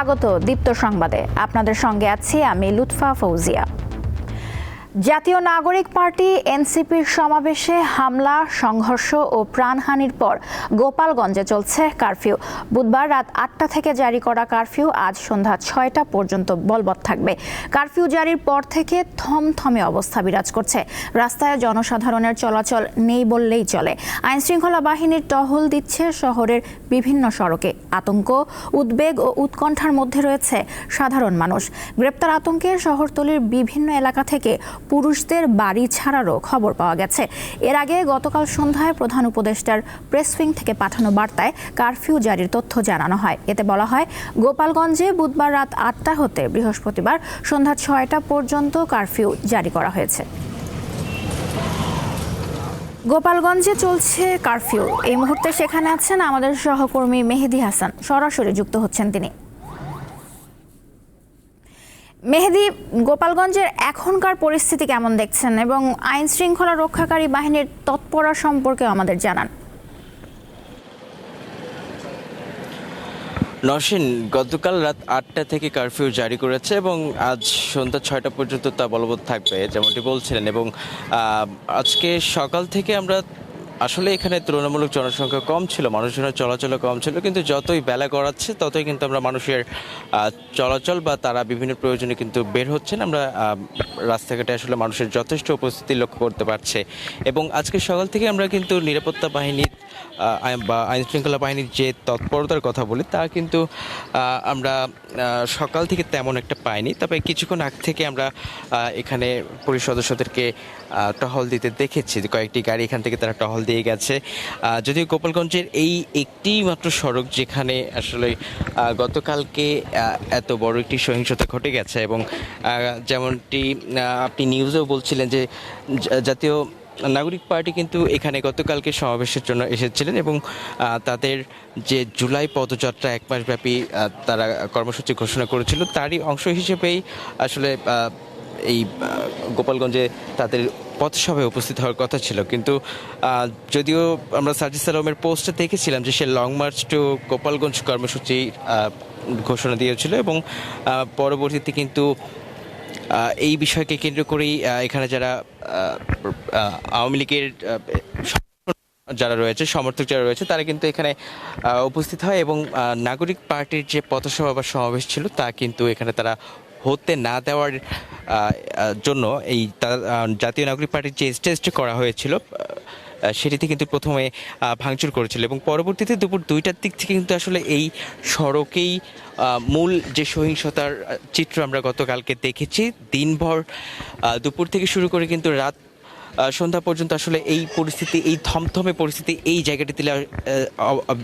স্বাগত দীপ্ত সংবাদে। আপনাদের সঙ্গে আছি আমি লুৎফা ফৌজিয়া। জাতীয় নাগরিক পার্টি এনসিপির সমাবেশে হামলা, সংঘর্ষ ও প্রাণহানির পর গোপালগঞ্জে চলছে কারফিউ। বুধবার রাত আটটা থেকে জারি করা কারফিউ আজ সন্ধ্যা ছয়টা পর্যন্ত বলবৎ থাকবে। কারফিউ জারির পর থেকে থমথমে অবস্থা বিরাজ করছে। রাস্তায় জনসাধারণের চলাচল নেই বললেই চলে। আইনশৃঙ্খলা বাহিনীর টহল দিচ্ছে শহরের বিভিন্ন সড়কে। আতঙ্ক, উদ্বেগ ও উৎকণ্ঠার মধ্যে রয়েছে সাধারণ মানুষ। গ্রেপ্তার আতঙ্কে শহরতলির বিভিন্ন এলাকা থেকে পুরুষদের বাড়ি ছাড়ারও খবর পাওয়া গেছে। এর আগে গতকাল সন্ধ্যায় প্রধান উপদেষ্টার প্রেস উইং থেকে পাঠানো বার্তায় কারফিউ জারির তথ্য জানানো হয়। এতে বলা হয়, গোপালগঞ্জে বুধবার রাত আটটা হতে বৃহস্পতিবার সন্ধ্যা ছয়টা পর্যন্ত কারফিউ জারি করা হয়েছে। গোপালগঞ্জে চলছে কারফিউ। এই মুহূর্তে সেখানে আছেন আমাদের সহকর্মী মেহেদি হাসান। সরাসরি যুক্ত হচ্ছেন তিনি। মেহেদি, গোপালগঞ্জের এখনকার পরিস্থিতি কেমন দেখছেন? এবং আইন শৃঙ্খলা রক্ষাকারী বাহিনীর তৎপরা সম্পর্কে আমাদের জানান। নরসিন গতকাল রাত আটটা থেকে কারফিউ জারি করেছে এবং আজ সন্ধ্যা ছয়টা পর্যন্ত তা বলবৎ থাকবে, যেমনটি বলছিলেন। এবং আজকে সকাল থেকে আমরা আসলে এখানে তুলনামূলক জনসংখ্যা কম ছিল, মানুষজনের চলাচল কম ছিল, কিন্তু যতই বেলা গড়াচ্ছে, ততই কিন্তু আমরা মানুষের চলাচল বা তারা বিভিন্ন প্রয়োজনে কিন্তু বের হচ্ছেন। আমরা রাস্তাঘাটে আসলে মানুষের যথেষ্ট উপস্থিতি লক্ষ্য করতে পারছে। এবং আজকে সকাল থেকে আমরা কিন্তু নিরাপত্তা বাহিনীর বা আইন শৃঙ্খলা বাহিনীর যে তৎপরতার কথা বলি, তা কিন্তু আমরা সকাল থেকে তেমন একটা পাইনি। তবে কিছুক্ষণ আগ থেকে আমরা এখানে পুলিশ সদস্যদেরকে টহল দিতে দেখেছি কয়েকটি গাড়ি এখান থেকে তারা টহল দিয়ে গেছে। যদিও গোপালগঞ্জের এই একটি মাত্র সড়ক যেখানে আসলে গতকালকে এত বড় একটি সহিংসতা ঘটে গেছে এবং যেমনটি আপনি নিউজেও বলছিলেন যে জাতীয় নাগরিক পার্টি কিন্তু এখানে গতকালকে সমাবেশের জন্য এসেছিলেন এবং তাদের যে জুলাই পদযাত্রা এক মাসব্যাপী তারা কর্মসূচি ঘোষণা করেছিল, তারই অংশ হিসেবেই আসলে এই গোপালগঞ্জে তাদের পথসভায় উপস্থিত হওয়ার কথা ছিল। কিন্তু যদিও আমরা সাজিদ সালামের পোস্টে দেখেছিলাম যে সে লং মার্চ টু গোপালগঞ্জ কর্মসূচি ঘোষণা দিয়েছিল এবং পরবর্তীতে কিন্তু এই বিষয়কে কেন্দ্র করেই এখানে যারা আওয়ামী লীগের যারা রয়েছে, সমর্থক যারা রয়েছে, তারা কিন্তু এখানে উপস্থিত হয় এবং নাগরিক পার্টির যে পথসভা বা সমাবেশ ছিল, তা কিন্তু এখানে তারা হতে না দেওয়ার জন্য এই জাতীয় নাগরিক পার্টির যে স্টেজটি করা হয়েছিল সেটিতে কিন্তু প্রথমে ভাঙচুর করেছিল এবং পরবর্তীতে দুপুর দুইটার দিক থেকে কিন্তু আসলে এই সড়কেই মূল যে সহিংসতার চিত্র আমরা গতকালকে দেখেছি। দিনভর দুপুর থেকে শুরু করে কিন্তু রাত সন্ধ্যা পর্যন্ত আসলে এই পরিস্থিতি, এই থমথমে পরিস্থিতি এই জায়গাটিতে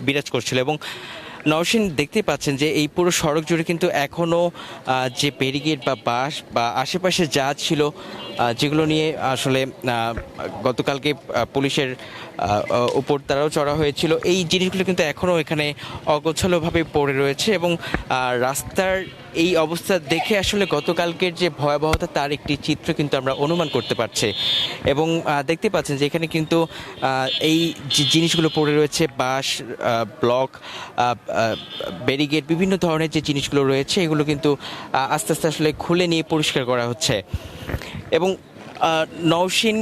বিরাজ করছিল এবং নওশিন দেখতে পাচ্ছেন যে এই পুরো সড়ক জুড়ে কিন্তু এখনও যে ব্যারিকেড বা বাস বা আশেপাশে যা ছিল যেগুলো নিয়ে আসলে গতকালকে পুলিশের উপর তারাও চড়া হয়েছিল, এই জিনিসগুলো কিন্তু এখনও এখানে অগোছালোভাবে পড়ে রয়েছে এবং রাস্তার এই অবস্থা দেখে আসলে গতকালকের যে ভয়াবহতা, তার একটি চিত্র কিন্তু আমরা অনুমান করতে পারছি। এবং দেখতে পাচ্ছেন যে এখানে কিন্তু এই জিনিসগুলো পড়ে রয়েছে, বাঁশ ব্লক ব্যারিগেড বিভিন্ন ধরনের যে জিনিসগুলো রয়েছে, এগুলো কিন্তু আস্তে আস্তে আসলে খুলে নিয়ে পরিষ্কার করা হচ্ছে। এবং নওশিন,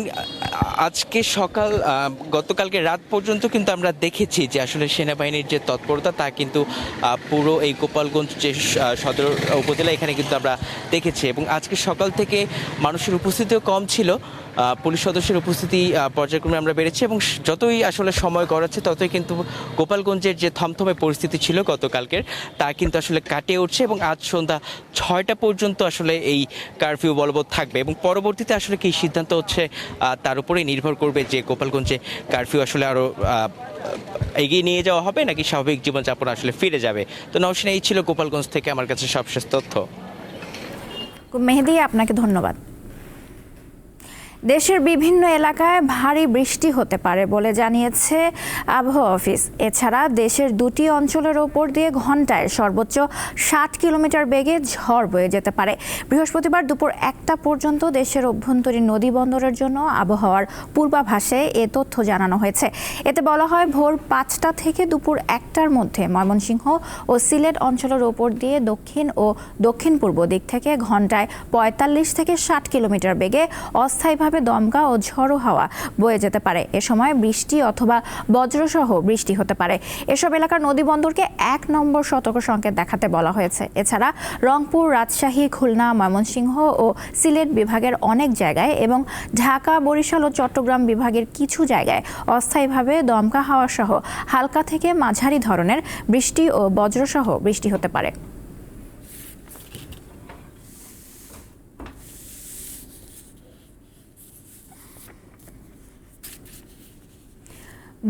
আজকে সকাল গতকালকে রাত পর্যন্ত কিন্তু আমরা দেখেছি যে আসলে সেনাবাহিনীর যে তৎপরতা, তা কিন্তু পুরো এই গোপালগঞ্জ যে সদর উপজেলা, এখানে কিন্তু আমরা দেখেছি। এবং আজকে সকাল থেকে মানুষের উপস্থিতিও কম ছিল। পুলিশ সদস্যের উপস্থিতি পর্যায়ক্রমে আমরা বেড়েছি এবং যতই আসলে সময় গড়াচ্ছে, ততই কিন্তু গোপালগঞ্জের যে থমথমে পরিস্থিতি ছিল গতকালকের, তা কিন্তু আসলে কাটিয়ে উঠছে এবং আজ সন্ধ্যা ছয়টা পর্যন্ত আসলে এই কারফিউ বলবৎ থাকবে। এবং পরবর্তীতে আসলে কি সিদ্ধান্ত হচ্ছে তার উপরেই নির্ভর করবে যে গোপালগঞ্জে কারফিউ আসলে আরও এগিয়ে নিয়ে যাওয়া হবে নাকি স্বাভাবিক জীবনযাপন আসলে ফিরে যাবে? তো নওশিন, এই ছিল গোপালগঞ্জ থেকে আমার কাছে সবশেষ তথ্য। মেহেদি, আপনাকে ধন্যবাদ। দেশের বিভিন্ন এলাকায় ভারী বৃষ্টি হতে পারে বলে জানিয়েছে আবহাওয়া অফিস। এছাড়া দেশের দুটি অঞ্চলের ওপর দিয়ে ঘন্টায় সর্বোচ্চ ষাট কিলোমিটার বেগে ঝড় বয়ে যেতে পারে। বৃহস্পতিবার দুপুর একটা পর্যন্ত দেশের অভ্যন্তরীণ নদী বন্দরের জন্য আবহাওয়ার পূর্বাভাসে এ তথ্য জানানো হয়েছে। এতে বলা হয় ভোর পাঁচটা থেকে দুপুর একটার মধ্যে ময়মনসিংহ ও সিলেট অঞ্চলের ওপর দিয়ে দক্ষিণ ও দক্ষিণ পূর্ব দিক থেকে ঘন্টায় পঁয়তাল্লিশ থেকে ষাট কিলোমিটার বেগে অস্থায়ীভাবে দমকা ও ঝড়ো হাওয়া বয়ে যেতে পারে। এ সময় বৃষ্টি অথবা বজ্রসহ বৃষ্টি হতে পারে। এসব এলাকার নদী বন্দরকে এক নম্বর সতর্ক সংকেত দেখাতে বলা হয়েছে। এছাড়া রংপুর, রাজশাহী, খুলনা, ময়মনসিংহ ও সিলেট বিভাগের অনেক জায়গায় এবং ঢাকা, বরিশাল ও চট্টগ্রাম বিভাগের কিছু জায়গায় অস্থায়ীভাবে দমকা হাওয়া সহ হালকা থেকে মাঝারি ধরনের বৃষ্টি ও বজ্রসহ বৃষ্টি হতে পারে।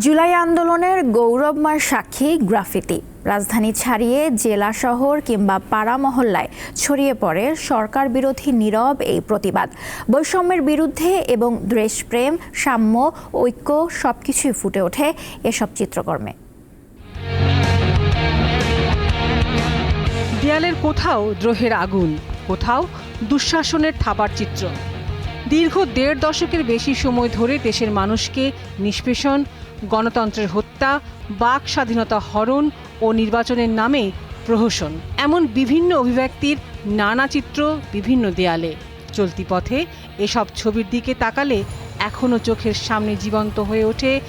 জুলাই আন্দোলনের গৌরবময় সাক্ষী গ্রাফিতি। রাজধানী ছাড়িয়ে জেলা শহর কিংবা পাড়া মহল্লায় ছড়িয়ে পড়ে সরকার বিরোধী নীরব এই প্রতিবাদ। বৈষম্যের বিরুদ্ধে এবং দেশপ্রেম, সাম্য, ঐক্য সবকিছুই ফুটে ওঠে এসব চিত্রকর্মে। দেয়ালের কোথাও দ্রোহের আগুন, কোথাও দুঃশাসনের থাবার চিত্র। দীর্ঘ দেড় দশকের বেশি সময় ধরে দেশের মানুষকে নিষ্পেষণ গণতন্ত্রের হত্যা, বাক স্বাধীনতা হরণ ও নির্বাচনের নামে প্রহসন। এমন বিভিন্ন অভিব্যক্তির নানা চিত্র বিভিন্ন দেয়ালে। চলতি পথে এসব ছবির দিকে তাকালে এখনও চোখের সামনে জীবন্ত হয়ে ওঠে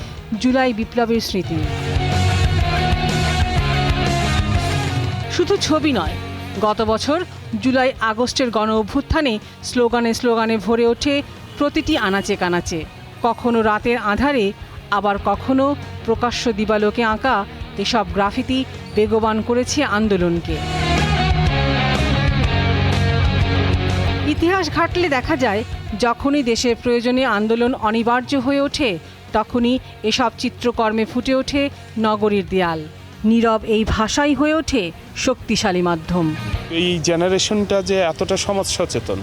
জুলাই বিপ্লবের স্মৃতি। শুধু ছবি নয়, গত বছর জুলাই আগস্টের গণ অভ্যুত্থানে স্লোগানে স্লোগানে ভরে ওঠে প্রতিটি আনাচে কানাচে। কখনো রাতের আধারে আবার কখনো প্রকাশ্য দিবালোকে আঁকা এসব গ্রাফিতি বেগবান করেছে আন্দোলনকে। ইতিহাস ঘাটলে দেখা যায়, যখনই দেশের প্রয়োজনে আন্দোলন অনিবার্য হয়ে ওঠে, তখনই এসব চিত্রকর্মে ফুটে ওঠে নগরীর দেয়াল। নীরব এই ভাষাই হয়ে ওঠে শক্তিশালী মাধ্যম। এই জেনারেশনটা যে এতটা সমাজ সচেতন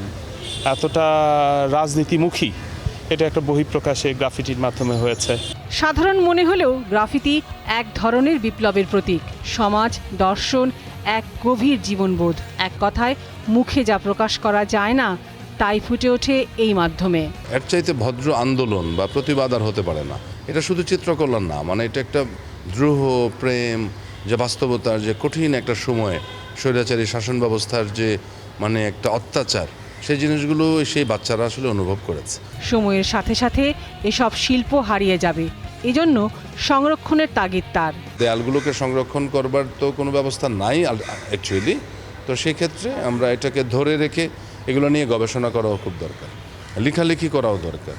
এতটা রাজনীতিমুখী এটা একটা বহিঃপ্রকাশে গ্রাফিটির মাধ্যমে হয়েছে। সাধারণ মনে হলেও গ্রাফিতি এক ধরনের বিপ্লবের প্রতীক। সমাজ দর্শন এক গভীর জীবনবোধ। এক কথায় মুখে যা প্রকাশ করা যায় না তাই ফুটে ওঠে এই মাধ্যমে। এর চাইতে ভদ্র আন্দোলন বা প্রতিবাদ আর হতে পারে না। এটা শুধু চিত্রকলার না মানে এটা একটা দ্রুহ প্রেম যে বাস্তবতার যে কঠিন একটা সময় স্বৈরাচারী শাসন ব্যবস্থার যে মানে একটা অত্যাচার সেই জিনিসগুলো সেই বাচ্চারা আসলে অনুভব করেছে। সময়ের সাথে সাথে এসব শিল্প হারিয়ে যাবে। এজন্য সংরক্ষণের তাগিদ তার। দেয়ালগুলোকে সংরক্ষণ করবার তো কোনো ব্যবস্থা নাই অ্যাকচুয়ালি তো সেক্ষেত্রে আমরা এটাকে ধরে রেখে এগুলো নিয়ে গবেষণা করাও খুব দরকার। লেখালেখি করাও দরকার।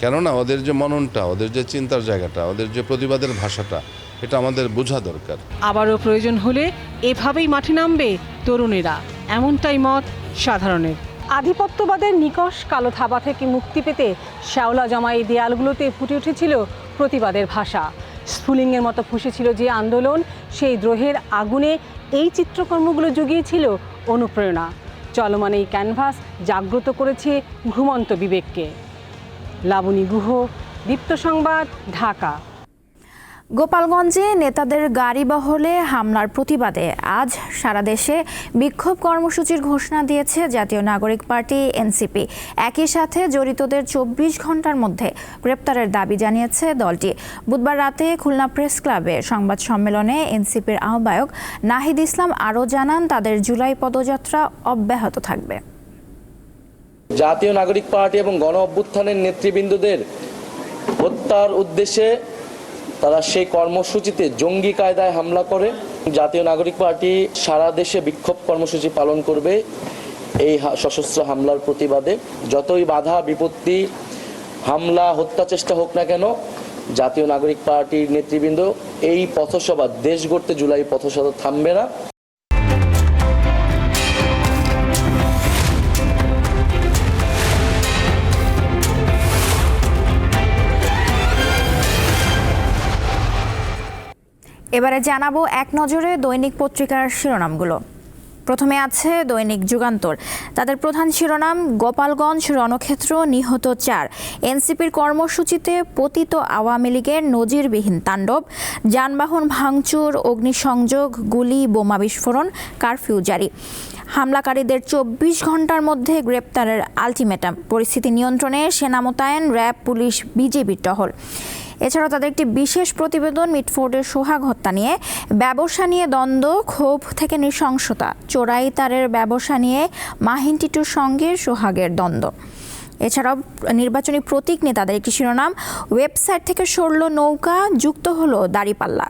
কেননা ওদের যে মননটা ওদের যে চিন্তার জায়গাটা ওদের যে প্রতিবাদের ভাষাটা এটা আমাদের বোঝা দরকার। আবারও প্রয়োজন হলে এভাবেই মাঠে নামবে তরুণেরা। এমনটাই মত সাধারণের। আধিপত্যবাদের নিকশ কালো থাবা থেকে মুক্তি পেতে শ্যাওলা জমা এই দেয়ালগুলোতে ফুটে উঠেছিল প্রতিবাদের ভাষা। স্ফুলিংয়ের মতো ফুসেছিল যে আন্দোলন, সেই দ্রোহের আগুনে এই চিত্রকর্মগুলো জুগিয়েছিল অনুপ্রেরণা। চলমান এই ক্যানভাস জাগ্রত করেছে ঘুমন্ত বিবেককে। লাবণী গুহ, দীপ্ত সংবাদ, ঢাকা। গোপালগঞ্জে নেতাদের গাড়ি বহলে হামলার প্রতিবাদে আজ সারা দেশে বিক্ষোভ কর্মসূচির ঘোষণা দিয়েছে জাতীয় নাগরিক পার্টি, এনসিপি। একই সাথে জড়িতদের চব্বিশ ঘণ্টার মধ্যে গ্রেপ্তারের দাবি জানিয়েছে দলটি। বুধবার রাতে খুলনা প্রেস ক্লাবে সংবাদ সম্মেলনে এনসিপির আহ্বায়ক নাহিদ ইসলাম আরও জানান, তাদের জুলাই পদযাত্রা অব্যাহত থাকবে। জাতীয় নাগরিক পার্টি এবং গণ অভ্যুত্থানের নেতৃবৃন্দদের হত্যার উদ্দেশ্যে তারা সেই কর্মসূচিতে জঙ্গি কায়দায় হামলা করে। জাতীয় নাগরিক পার্টি সারা দেশে বিক্ষোভ কর্মসূচি পালন করবে এই সশস্ত্র হামলার প্রতিবাদে। যতই বাধা, বিপত্তি, হামলা, হত্যা চেষ্টা হোক না কেন, জাতীয় নাগরিক পার্টির নেতৃবৃন্দ এই পথসভা দেশ গড়তে জুলাই পথসভা থামবে না। এবারে জানাব এক নজরে দৈনিক পত্রিকার শিরোনামগুলো। প্রথমে আছে দৈনিক যুগান্তর। তাদের প্রধান শিরোনাম, গোপালগঞ্জ রণক্ষেত্র নিহত চার। এনসিপির কর্মসূচিতে পতিত আওয়ামী লীগের নজিরবিহীন তাণ্ডব। যানবাহন ভাঙচুর, অগ্নিসংযোগ, গুলি, বোমা বিস্ফোরণ, কারফিউ জারি। হামলাকারীদের চব্বিশ ঘণ্টার মধ্যে গ্রেপ্তারের আলটিমেটাম। পরিস্থিতি নিয়ন্ত্রণে সেনা মোতায়েন র্যাব, পুলিশ বিজেপির টহল। এছাড়াও তাদের একটি বিশেষ প্রতিবেদন, মিটফোর্ডের সোহাগ হত্যা নিয়ে। ব্যবসা নিয়ে দ্বন্দ্ব, ক্ষোভ থেকে নৃশংসতা। চোরাই তারের ব্যবসা নিয়ে মাহিন টিটুর সঙ্গে সোহাগের দ্বন্দ্ব। এছাড়াও নির্বাচনী প্রতীক নিয়ে তাদের একটি শিরোনাম, ওয়েবসাইট থেকে সরল নৌকা যুক্ত হলো দাড়িপাল্লা।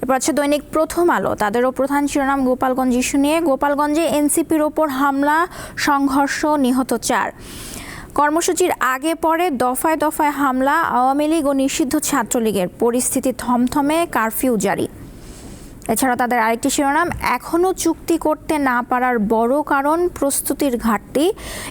এরপর আছে দৈনিক প্রথম আলো। তাদেরও প্রধান শিরোনাম গোপালগঞ্জ ইস্যু নিয়ে। গোপালগঞ্জে এনসিপির ওপর হামলা, সংঘর্ষ, নিহত চার। কর্মসূচির আগে পরে দফায় দফায় হামলা, আওয়ামী লীগ ও নিষিদ্ধ ছাত্রলীগের পরিস্থিতি থমথমে কারফিউ জারি। এছাড়া তাদের আরেকটি শিরোনাম এখনও চুক্তি করতে না পারার বড় কারণ প্রস্তুতির ঘাটতি।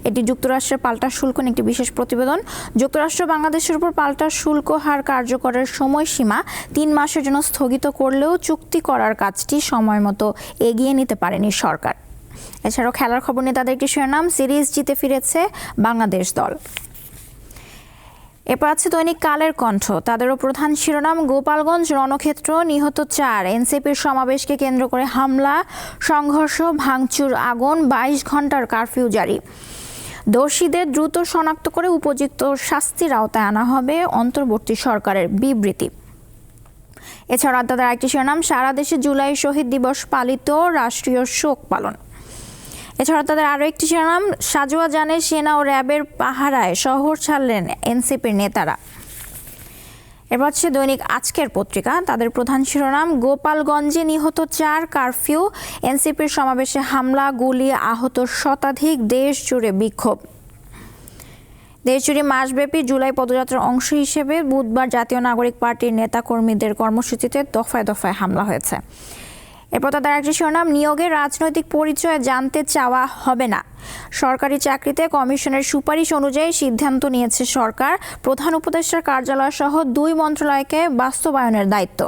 এটি যুক্তরাষ্ট্রের পাল্টা শুল্ক নিয়ে একটি বিশেষ প্রতিবেদন। যুক্তরাষ্ট্র বাংলাদেশের উপর পাল্টা শুল্ক হার কার্যকরের সময়সীমা তিন মাসের জন্য স্থগিত করলেও চুক্তি করার কাজটি সময় মতো এগিয়ে নিতে পারেনি সরকার। এছাড়াও খেলার খবর নিয়ে তাদের একটি শিরোনাম, সিরিজ জিতে ফিরেছে বাংলাদেশ দল। এরপর আছে দৈনিক কালের কণ্ঠ। তাদেরও প্রধান শিরোনাম, গোপালগঞ্জ রণক্ষেত্র নিহত চার। এনসিপির সমাবেশকে কেন্দ্র করে হামলা, সংঘর্ষ, ভাঙচুর, আগুন, বাইশ ঘণ্টার কারফিউ জারি। দোষীদের দ্রুত শনাক্ত করে উপযুক্ত শাস্তির আওতায় আনা হবে অন্তর্বর্তী সরকারের বিবৃতি। এছাড়া তাদের আরেকটি শিরোনাম, সারা দেশে জুলাই শহীদ দিবস পালিত, রাষ্ট্রীয় শোক পালন। এছাড়া তাদের আরও একটি শিরোনাম, সাজোয়া জানে সেনা ও র্যাবের পাহারায় শহর ছাড়লেন এনসিপির নেতারা। এরপর হচ্ছে দৈনিক আজকের পত্রিকা, তাদের প্রধান শিরোনাম, গোপালগঞ্জে নিহত চার কারফিউ, এনসিপির সমাবেশে হামলা, গুলি, আহত শতাধিক, দেশ জুড়ে বিক্ষোভ। দেশজুড়ে মাসব্যাপী জুলাই পদযাত্রার অংশ হিসেবে বুধবার জাতীয় নাগরিক পার্টির নেতাকর্মীদের কর্মসূচিতে দফায় দফায় হামলা হয়েছে। এরপর তাদের একটি শিরোনাম নিয়োগের রাজনৈতিক পরিচয় জানতে চাওয়া হবে না। সরকারি চাকরিতে কমিশনের সুপারিশ অনুযায়ী সিদ্ধান্ত নিয়েছে সরকার। প্রধান উপদেষ্টার কার্যালয় সহ দুই মন্ত্রণালয়কে বাস্তবায়নের দায়িত্ব।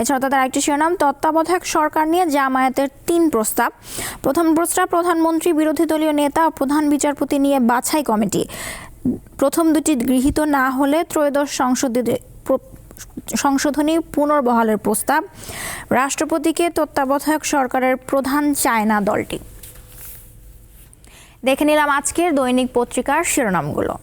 এছাড়া তাদের একটি শিরোনাম তত্ত্বাবধায়ক সরকার নিয়ে জামায়াতের তিন প্রস্তাব। প্রথম প্রস্তাব, প্রধানমন্ত্রী, বিরোধী দলীয় নেতা ও প্রধান বিচারপতি নিয়ে বাছাই কমিটি। প্রথম দুটি গৃহীত না হলে ত্রয়োদশ সংসদে সংশোধনী পুনর্বহালের প্রস্তাব। রাষ্ট্রপতিকে তত্ত্বাবধায়ক সরকারের প্রধান চায়না দলটি। দেখে নিলাম আজকের দৈনিক পত্রিকার শিরোনামগুলো।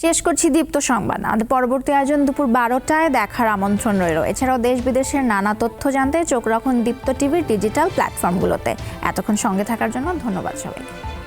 শেষ করছি দীপ্ত সংবাদ। আমাদের পরবর্তী আয়োজন দুপুর বারোটায় দেখার আমন্ত্রণ রইল এছাড়াও দেশ বিদেশের নানা তথ্য জানতে চোখ রাখুন দীপ্ত টিভির ডিজিটাল প্ল্যাটফর্মগুলোতে। এতক্ষণ সঙ্গে থাকার জন্য ধন্যবাদ সবাইকে।